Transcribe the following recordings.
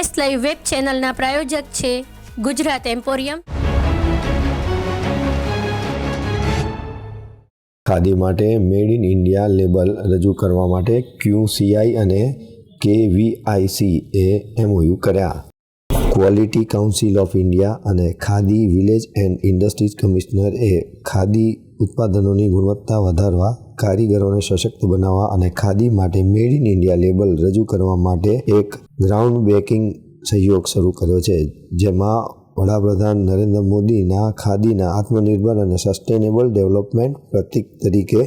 S live web ચેનલના પ્રાયોજક છે Gujarat emporium. Khadi માટે મેડ ઇન ઇન્ડિયા લેબલ રજૂ કરવા માટે ક્યુસીઆઈ અને કેવીઆઈસી એ એમઓયુ કર્યા. ક્વોલિટી કાઉન્સિલ ઓફ ઇન્ડિયા અને Khadi Village and Industries Commissioner Khadi ઉત્પાદનોની ગુણવત્તા વધારવા, કારીગરોને સશક્ત બનાવવા અને ખાદી માટે મેડ ઇન ઇન્ડિયા લેબલ રજૂ કરવા માટે એક ગ્રાઉન્ડ બ્રેકિંગ સહયોગ શરૂ કર્યો છે, જેમાં વડાપ્રધાન નરેન્દ્ર મોદીના ખાદીના આત્મનિર્ભર અને સસ્ટેનેબલ ડેવલપમેન્ટ પ્રતિક તરીકે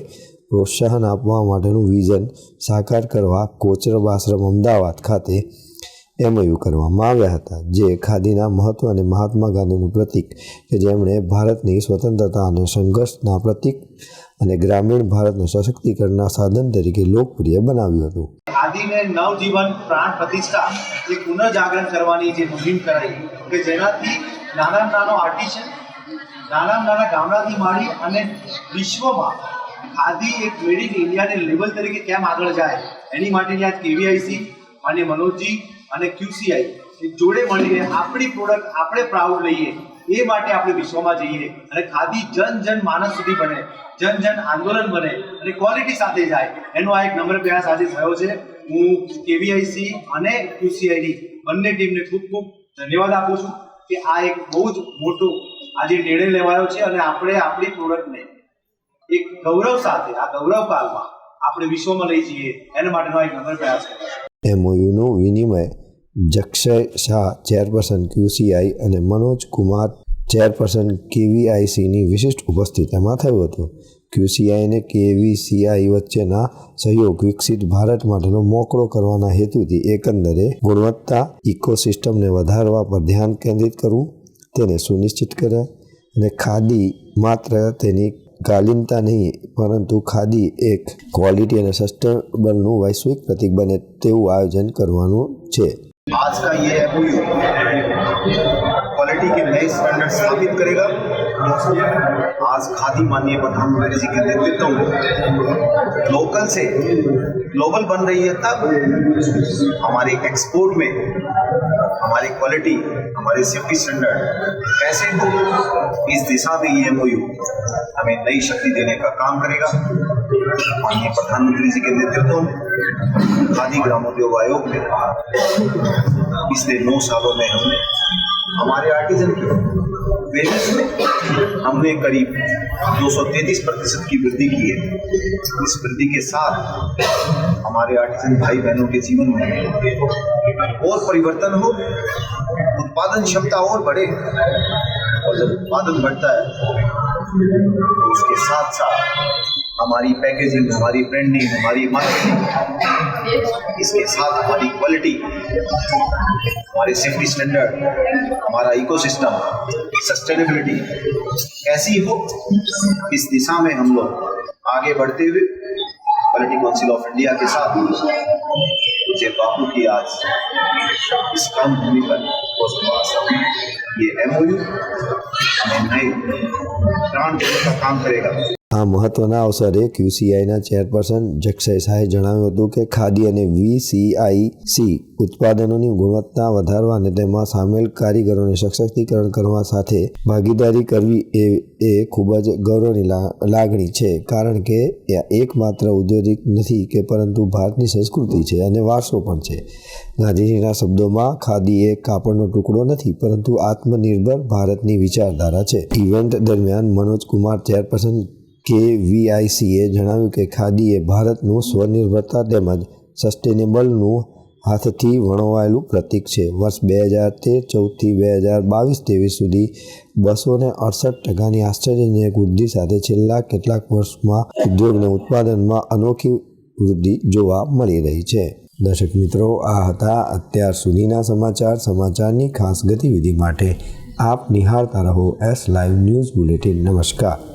પ્રોત્સાહન આપવા માટેનું વિઝન સાકાર કરવા કોચરબ આશ્રમ અમદાવાદ ખાતે એમઓયુ કરવામાં આવ્યા હતા. જે ખાદીના મહત્વ અને મહાત્મા ગાંધીનું પ્રતીક કે જેમણે ભારતની સ્વતંત્રતા અને સંઘર્ષના પ્રતીક અને ગ્રામીણ ભારતને સશક્તિકરણના સાધન તરીકે લોકપ્રિય બનાવ્યું હતું. ખાદીને નવજીવન પ્રાણ પ્રતિષ્ઠા એ પુનર્જાગરણ કરવાની જે મુહિમ કરાઈ કે જેનાથી નાના નાનો આર્ટિશન નાના નાના ગામડાથી માંડી અને વિશ્વમાં ખાદી એક મેડ ઇન ઇન્ડિયાને લેવલ તરીકે કેમ આગળ જાય, એની માટેની આજ કેવીઆઈસી અને મનોજજી અને ક્યુસીઆઈ જોડે મળીને આપણી પ્રોડક્ટ આપણે પ્રાઉડ લઈએ એ માટે આપણે વિશ્વમાં જઈએ અને ખાદી જન જન માનસ સુધી બને, જન જન આંદોલન બને અને ક્વોલિટી સાથે જાય. એનો આ એક નમ્ર પ્રયાસ આજે થયો છે. હું કેવીઆઈસી અને ક્યુસીઆઈની બંને ટીમને ખૂબ ખૂબ ધન્યવાદ આપું છું કે આ એક બહુ જ મોટો આજે નિર્ણય લેવાયો છે અને આપણે આપણી પ્રોડક્ટને એક ગૌરવ સાથે, આ ગૌરવ કાળમાં આપણે વિશ્વમાં લઈ જઈએ. એના માટેનો એક નમ્ર પ્રયાસ કર્યો એમઓયુનું વિનિમય જક્ષય શાહ, ચેરપર્સન ક્યુસીઆઈ અને મનોજ કુમાર, ચેરપર્સન કેવીઆઈસીની વિશિષ્ટ ઉપસ્થિતિમાં થયું હતું ક્યુસીઆઈ અને કેવીસીઆઈ વચ્ચેના સહયોગ વિકસિત ભારત માટેનો મોકળો કરવાના હેતુથી એકંદરે ગુણવત્તા, ઇકોસિસ્ટમને વધારવા પર ધ્યાન કેન્દ્રિત કરવું, તેને સુનિશ્ચિત કરે અને ખાદી માત્ર તેની કાલીનતા નહીં, પરંતુ ખાદી એક ક્વોલિટી અને સસ્ટેનેબલનું વૈશ્વિક પ્રતિક બને તેવું આયોજન કરવાનું છે. आज का ये एमओयू क्वालिटी के नए स्टैंडर्ड स्थापित करेगा। आज खादी माननीय प्रधानमंत्री जी के नेतृत्व में लोकल से ग्लोबल बन रही है तब हमारे एक्सपोर्ट में हमारी क्वालिटी हमारे सेफ्टी स्टैंडर्ड कैसे हो, इस दिशा में ये एमओयू हमें नई शक्ति देने का काम करेगा। माननीय प्रधानमंत्री जी के नेतृत्व में खादी ग्रामोद्योग आयोग में पिछले नौ सालों में हमने हमारे आर्टिजन की वेजेस में हमने करीब 233 प्रतिशत की वृद्धि की है। इस वृद्धि के साथ हमारे आर्टिजन भाई बहनों के जीवन में और परिवर्तन हो, उत्पादन क्षमता और बढ़े और जब उत्पादन बढ़ता है तो उसके साथ साथ हमारी पैकेजिंग हमारी ब्रांडिंग हमारी मार्केटिंग इसके साथ हमारी क्वालिटी हमारे सेफ्टी स्टैंडर्ड हमारा इकोसिस्टम सस्टेनेबिलिटी कैसी हो इस दिशा में हम लोग आगे बढ़ते हुए क्वालिटी काउंसिल ऑफ़ इंडिया के साथ मुझे बापू की आज इस कम भूमि पर ये एमओयू हमें नए प्राण का काम करेगा। આ મહત્વના અવસરે ક્યુસીઆઈના ચેરપર્સન જક્ષય શાહે જણાવ્યું હતું કે ખાદી અને વીસીઆઈસી ઉત્પાદનોની ગુણવત્તા વધારવા અને તેમાં સામેલ કારીગરોને સશક્તિકરણ કરવા સાથે ભાગીદારી કરવી એ એ ખૂબ જ ગૌરવની લાગણી છે. કારણ કે એ એકમાત્ર ઔદ્યોગિક નથી કે પરંતુ ભારતની સંસ્કૃતિ છે અને વારસો પણ છે. ગાંધીજીના શબ્દોમાં, ખાદી એ કાપડનો ટુકડો નથી, પરંતુ આત્મનિર્ભર ભારતની વિચારધારા છે. ઇવેન્ટ દરમિયાન મનોજ કુમાર ચેરપર્સન કે વીઆઈસીએ જણાવ્યું કે ખાદીએ ભારતનું સ્વનિર્ભરતા તેમજ સસ્ટેનેબલનું હાથથી વણવાયેલું પ્રતીક છે. વર્ષ બે હજાર તેર ચૌદથી બે હજાર બાવીસ ત્રેવીસ સુધી બસો ને અડસઠ ટકાની આશ્ચર્યજનક વૃદ્ધિ સાથે છેલ્લા કેટલાક વર્ષમાં ઉદ્યોગના ઉત્પાદનમાં અનોખી વૃદ્ધિ જોવા મળી રહી છે. દર્શક મિત્રો, આ હતા અત્યાર સુધીના સમાચાર, સમાચારની ખાસ ગતિવિધિ માટે આપ નિહાળતા રહો એસ લાઈવ ન્યૂઝ બુલેટિન. નમસ્કાર.